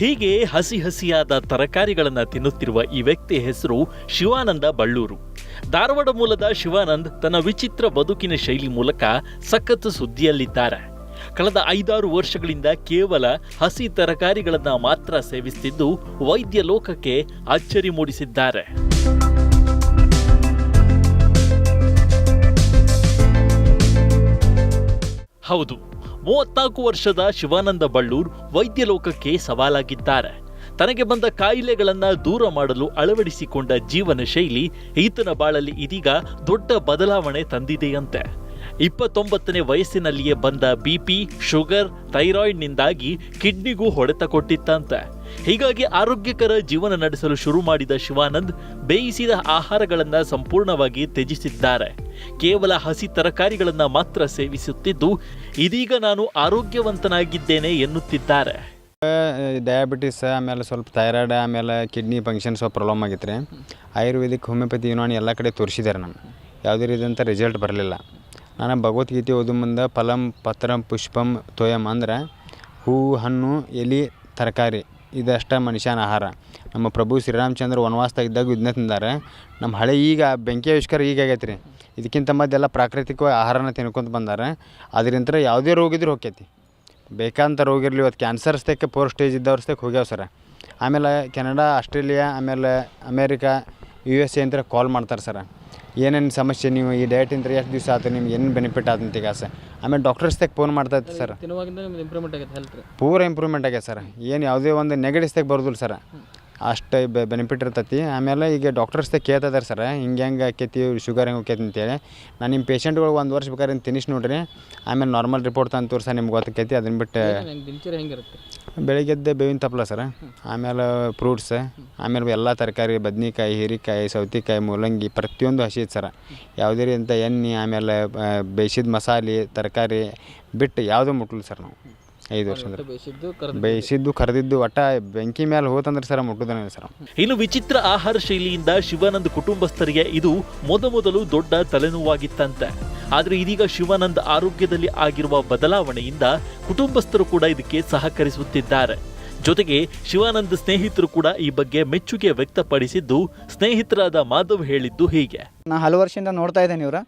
ಹೀಗೆ ಹಸಿ ಹಸಿಯಾದ ತರಕಾರಿಗಳನ್ನು ತಿನ್ನುತ್ತಿರುವ ಈ ವ್ಯಕ್ತಿ ಹೆಸರು ಶಿವಾನಂದ ಬಳ್ಳೂರು. ಧಾರವಾಡ ಮೂಲದ ಶಿವಾನಂದ್ ತನ್ನ ವಿಚಿತ್ರ ಬದುಕಿನ ಶೈಲಿ ಮೂಲಕ ಸಖತ್ ಸುದ್ದಿಯಲ್ಲಿದ್ದಾರೆ. ಕಳೆದ ಐದಾರು ವರ್ಷಗಳಿಂದ ಕೇವಲ ಹಸಿ ತರಕಾರಿಗಳನ್ನು ಮಾತ್ರ ಸೇವಿಸುತ್ತಿದ್ದು ವೈದ್ಯ ಲೋಕಕ್ಕೆ ಅಚ್ಚರಿ ಮೂಡಿಸಿದ್ದಾರೆ. ಹೌದು. ಮೂವತ್ನಾಲ್ಕು ವರ್ಷದ ಶಿವಾನಂದ ಬಳ್ಳೂರ್ ವೈದ್ಯ ಲೋಕಕ್ಕೆ ಸವಾಲಾಗಿದ್ದಾರೆ. ತನಗೆ ಬಂದ ಕಾಯಿಲೆಗಳನ್ನ ದೂರ ಮಾಡಲು ಅಳವಡಿಸಿಕೊಂಡ ಜೀವನ ಶೈಲಿ ಈತನ ಬಾಳಲ್ಲಿ ಇದೀಗ ದೊಡ್ಡ ಬದಲಾವಣೆ ತಂದಿದೆಯಂತೆ. ಇಪ್ಪತ್ತೊಂಬತ್ತನೇ ವಯಸ್ಸಿನಲ್ಲಿಯೇ ಬಂದ ಬಿಪಿ, ಶುಗರ್, ಥೈರಾಯ್ಡ್ನಿಂದಾಗಿ ಕಿಡ್ನಿಗೂ ಹೊಡೆತ ಕೊಟ್ಟಿತ್ತಂತೆ. ಹೀಗಾಗಿ ಆರೋಗ್ಯಕರ ಜೀವನ ನಡೆಸಲು ಶುರು ಮಾಡಿದ ಶಿವಾನಂದ್ ಬೇಯಿಸಿದ ಆಹಾರಗಳನ್ನು ಸಂಪೂರ್ಣವಾಗಿ ತ್ಯಜಿಸಿದ್ದಾರೆ. ಕೇವಲ ಹಸಿ ತರಕಾರಿಗಳನ್ನು ಮಾತ್ರ ಸೇವಿಸುತ್ತಿದ್ದು, ಇದೀಗ ನಾನು ಆರೋಗ್ಯವಂತನಾಗಿದ್ದೇನೆ ಎನ್ನುತ್ತಿದ್ದಾರೆ. ಡಯಾಬಿಟಿಸ್ ಆಮೇಲೆ ಸ್ವಲ್ಪ ಥೈರಾಯ್ಡ್ ಆಮೇಲೆ ಕಿಡ್ನಿ ಫಂಕ್ಷನ್ ಸ್ವಲ್ಪ ಪ್ರಾಬ್ಲಮ್ ಆಗಿತ್ತು ರೀ ಆಯುರ್ವೇದಿಕ್ ಹೋಮಿಯೋಪತಿ ಯುನಾನಿ ಎಲ್ಲ ಕಡೆ ತೋರಿಸಿದ್ದಾರೆ ನಾನು ಯಾವುದೇ ರೀತಿಯಂಥ ರಿಸಲ್ಟ್ ಬರಲಿಲ್ಲ. ನಾನು ಭಗವದ್ಗೀತೆ ಓದು ಮುಂದೆ ಫಲಂ, ಪತ್ರಂ, ಪುಷ್ಪಂ, ತೋಯಂ ಅಂದ್ರೆ ಹೂವು ಹಣ್ಣು, ಎಲೆ, ತರಕಾರಿ. ಇದಷ್ಟ ಮನುಷ್ಯನ ಆಹಾರ. ನಮ್ಮ ಪ್ರಭು ಶ್ರೀರಾಮಚಂದ್ರ ವನವಾಸದಾಗ ಇದ್ದಾಗ ಇದನ್ನ ತಿಂದಾರೆ. ನಮ್ಮ ಹಳೆ ಈಗ ಬೆಂಕಿ ಆವಿಷ್ಕಾರ ಈಗ ಆಗೈತೆ ರೀ ಇದಕ್ಕಿಂತ ಮದ್ದೆಲ್ಲ ಪ್ರಾಕೃತಿಕವಾಗಿ ಆಹಾರನ ತಿನ್ಕೊಂತ ಬಂದಾರೆ. ಅದರಿಂದ ಯಾವುದೇ ರೋಗ ಇದ್ರೂ ಹೋಗ್ಯೈತಿ ಬೇಕಂತ ರೋಗ ಇರಲಿ ಇವತ್ತು ಕ್ಯಾನ್ಸರ್ ಸ್ಟೇಕ್ ಪೋರ್ ಸ್ಟೇಜ್ ಇದ್ದವ್ರ ಸ್ಟೇಕ್ ಹೋಗ್ಯಾವ ಸರ. ಆಮೇಲೆ ಕೆನಡಾ, ಆಸ್ಟ್ರೇಲಿಯಾ, ಆಮೇಲೆ America U S A call ಮಾಡ್ತಾರೆ ಸರ. ಏನೇನು ಸಮಸ್ಯೆ ನೀವು ಈ ಡಯಟ್ ಇಂದ್ರೆ ಎಷ್ಟು ದಿವಸ ಆಯ್ತು ನಿಮ್ಗೆ ಏನು ಬೆನಿಫಿಟ್ ಆದಂತ ಈಗ ಸರ್ ಆಮೇಲೆ ಡಾಕ್ಟರ್ಸ್ದಾಗ ಫೋನ್ ಮಾಡ್ತಾ ಇತ್ತು ಸರ್ ತಿನ್ನುವಾಗಿಂದ ನಿಮ್ದು ಇಂಪ್ರೂವ್ಮೆಂಟ್ ಆಗೈತೆ ಹೆಲ್ತ್ ಪೂರ ಇಂಪ್ರೂವ್ಮೆಂಟ್ ಆಗ್ಯದ ಸರ್ ಏನು ಯಾವುದೇ ಒಂದು ನೆಗಡಿಸ್ದಾಗ ಬರೋದಿಲ್ಲ ಸರ್ ಅಷ್ಟು ಬೆನಿಫಿಟ್ ಇರ್ತೈತಿ. ಆಮೇಲೆ ಈಗ ಡಾಕ್ಟರ್ಸ್ದಾಗ ಕೇಳ್ತಿದಾರೆ ಸರ್ ಹಿಂಗೆ ಹೆಂಗೆ ಆಕೈತಿ ಶುಗರ್ ಹೆಂಗೆ ಆಕೈತಿ ಅಂತೇಳಿ. ನಾನು ನಿಮ್ಮ ಪೇಷಂಟ್ಗಳು ಒಂದು ವರ್ಷ ಬೇಕಾದ್ರೆ ತಿನ್ನಿಸಿ ನೋಡ್ರಿ. ಆಮೇಲೆ ನಾರ್ಮಲ್ ರಿಪೋರ್ಟ್ ತಂದು ತೋರಿಸ ನಿಮ್ಗೆ ಗೊತ್ತಾಕೈತಿ ಅದನ್ನ ಬಿಟ್ಟು ಬೆಳಿಗ್ಗೆದ್ದೆ ಬೇವಿನ ತಪ್ಪಲ ಸರ್. ಆಮೇಲೆ ಫ್ರೂಟ್ಸ್ ಆಮೇಲೆ ಎಲ್ಲ ತರಕಾರಿ ಬದ್ನಿಕಾಯಿ ಹೀರೆಕಾಯಿ ಸೌತೆಕಾಯಿ ಮೂಲಂಗಿ ಪ್ರತಿಯೊಂದು ಹಸಿ ಸರ್. ಯಾವುದೇ ರೀತಿಯಂಥ ಎಣ್ಣೆ ಆಮೇಲೆ ಬೇಯಿಸಿದ ಮಸಾಲೆ ತರಕಾರಿ ಬಿಟ್ಟು ಯಾವುದೂ ಮುಟ್ಲಿಲ್ಲ ಸರ್ ನಾವು. ಐದು ವರ್ಷ ಅಂದ್ರೆ ಬೇಯಿಸಿದ್ದು ಕರೆದು ಬೇಯಿಸಿದ್ದು ಕರೆದಿದ್ದು ಒಟ್ಟ ಬೆಂಕಿ ಮೇಲೆ ಹೋತಂದ್ರೆ ಸರ ಮುಟ್ಟುದನೇ ಸರ. ಇನ್ನು ವಿಚಿತ್ರ ಆಹಾರ ಶೈಲಿಯಿಂದ ಶಿವಾನಂದ್ ಕುಟುಂಬಸ್ಥರಿಗೆ ಇದು ಮೊದಮೊದಲು ದೊಡ್ಡ ತಲೆನೋವಾಗಿತ್ತಂತೆ. ಆದರೆ ಇದೀಗ ಶಿವಾನಂದ್ ಆರೋಗ್ಯದಲ್ಲಿ ಆಗಿರುವ ಬದಲಾವಣೆಯಿಂದ ಕುಟುಂಬಸ್ಥರು ಕೂಡ ಇದಕ್ಕೆ ಸಹಕರಿಸುತ್ತಿದ್ದಾರೆ. ಜೊತೆಗೆ ಶಿವಾನಂದ್ ಸ್ನೇಹಿತರು ಕೂಡ ಈ ಬಗ್ಗೆ ಮೆಚ್ಚುಗೆ ವ್ಯಕ್ತಪಡಿಸಿದ್ದು, ಸ್ನೇಹಿತರಾದ ಮಾಧವ್ ಹೇಳಿದ್ದು ಹೀಗೆ. ನಾ ಹಲವು ವರ್ಷದಿಂದ ನೋಡ್ತಾ ಇದ್ದೇನೆ ಇವರ.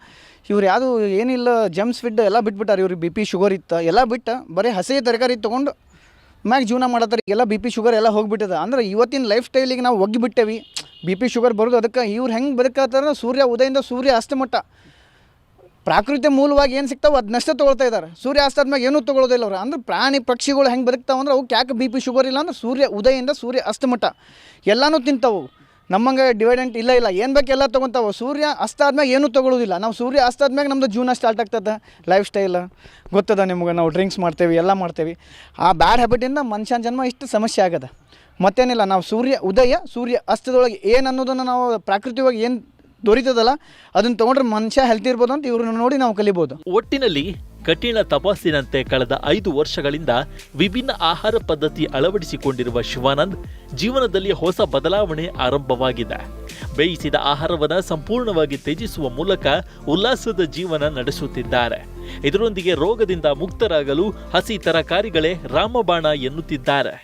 ಇವ್ರು ಯಾವುದು ಏನಿಲ್ಲ ಜಮ್ಸ್ ಫಿಡ್ ಎಲ್ಲ ಬಿಟ್ಬಿಟ್ಟಾರೆ ಇವ್ರಿಗೆ ಬಿ ಪಿ ಶುಗರ್ ಇತ್ತು, ಎಲ್ಲ ಬಿಟ್ಟು, ಬರೀ ಹಸಿ ತರಕಾರಿ ತೊಗೊಂಡು ಮ್ಯಾಗ ಜೀವನ ಮಾಡತ್ತಾರೆ. ಎಲ್ಲ ಬಿ ಪಿ ಶುಗರ್ ಎಲ್ಲ ಹೋಗಿಬಿಟ್ಟಿದೆ. ಅಂದ್ರೆ ಇವತ್ತಿನ ಲೈಫ್ ಸ್ಟೈಲಿಗೆ ನಾವು ಒಗ್ಗಿಬಿಟ್ಟೇವಿ. ಬಿ ಪಿ ಶುಗರ್ ಬರೋದು ಅದಕ್ಕೆ, ಇವ್ರು ಹೆಂಗೆ ಬದುಕತ್ತಾರ? ಸೂರ್ಯ, ಉದಯದಿಂದ ಸೂರ್ಯ ಅಸ್ತಮಟ್ಟ ಪ್ರಾಕೃತಿಕ ಮೂಲವಾಗಿ ಏನು ಸಿಗ್ತಾವೆ ಅದನ್ನಷ್ಟೇ ತೊಗೊಳ್ತಾ ಇದ್ದಾರೆ. ಸೂರ್ಯ ಅಸ್ತಾದ್ಮ್ಯಾಗ ಏನೂ ತೊಗೊಳೋದಿಲ್ಲ ಅವ್ರು. ಅಂದ್ರೆ ಪ್ರಾಣಿ ಪಕ್ಷಿಗಳು ಹೆಂಗೆ ಬದುಕ್ತಾವೆ ಅಂದ್ರೆ ಅವು ಯಾಕೆ ಬಿ ಪಿ ಶುಗರ್ ಇಲ್ಲ ಅಂದ್ರೆ ಸೂರ್ಯ ಉದಯದಿಂದ ಸೂರ್ಯ ಅಸ್ತಮಟ. ಎಲ್ಲನೂ ತಿಂತಾವು. ನಮ್ಮಂಗೆ ಡಿವೈಡೆಂಟ್ ಇಲ್ಲ ಇಲ್ಲ. ಏನು ಬೇಕು ಎಲ್ಲ ತೊಗೊತಾವೆ. ಸೂರ್ಯ ಅಸ್ತ ಆದ್ಮ್ಯಾಗ ಏನೂ ತೊಗೊಳೋದಿಲ್ಲ ನಾವು ಸೂರ್ಯ ಅಸ್ತ ಆದ್ಮ್ಯಾಗ ನಮ್ಮದು ಜೀವನ ಸ್ಟಾರ್ಟ್ ಆಗ್ತದೆ. ಲೈಫ್ ಸ್ಟೈಲ್ ಗೊತ್ತದ ನಿಮ್ಗೆ? ನಾವು ಡ್ರಿಂಕ್ಸ್ ಮಾಡ್ತೇವೆ, ಎಲ್ಲ ಮಾಡ್ತೇವೆ. ಆ ಬ್ಯಾಡ್ ಹ್ಯಾಬಿಟಿಂದ ಮನುಷ್ಯನ ಜನ್ಮ ಇಷ್ಟು ಸಮಸ್ಯೆ ಆಗದ. ಮತ್ತೇನಿಲ್ಲ. ನಾವು ಸೂರ್ಯ ಉದಯ, ಸೂರ್ಯ ಅಸ್ತದೊಳಗೆ ಏನು ಅನ್ನೋದನ್ನು ನಾವು ಪ್ರಾಕೃತಿಕವಾಗಿ ಏನು ದೊರೀತದಲ್ಲ, ಅದನ್ನು ತೊಗೊಂಡ್ರೆ ಮನುಷ್ಯ ಹೆಲ್ತ್ ಇರ್ಬೋದು ಅಂತ ಇವ್ರನ್ನ ನೋಡಿ ನಾವು ಕಲಿಬೋದು. ಒಟ್ಟಿನಲ್ಲಿ ಕಠಿಣ ತಪಾಸಿನಂತೆ ಕಳೆದ ಐದು ವರ್ಷಗಳಿಂದ ವಿಭಿನ್ನ ಆಹಾರ ಪದ್ಧತಿ ಅಳವಡಿಸಿಕೊಂಡಿರುವ ಶಿವಾನಂದ್ ಜೀವನದಲ್ಲಿ ಹೊಸ ಬದಲಾವಣೆ ಆರಂಭವಾಗಿದೆ. ಬೇಯಿಸಿದ ಆಹಾರವನ್ನು ಸಂಪೂರ್ಣವಾಗಿ ತ್ಯಜಿಸುವ ಮೂಲಕ ಉಲ್ಲಾಸದ ಜೀವನ ನಡೆಸುತ್ತಿದ್ದಾರೆ. ಇದರೊಂದಿಗೆ ರೋಗದಿಂದ ಮುಕ್ತರಾಗಲು ಹಸಿ ತರಕಾರಿಗಳೇ ರಾಮಬಾಣ ಎನ್ನುತ್ತಿದ್ದಾರೆ.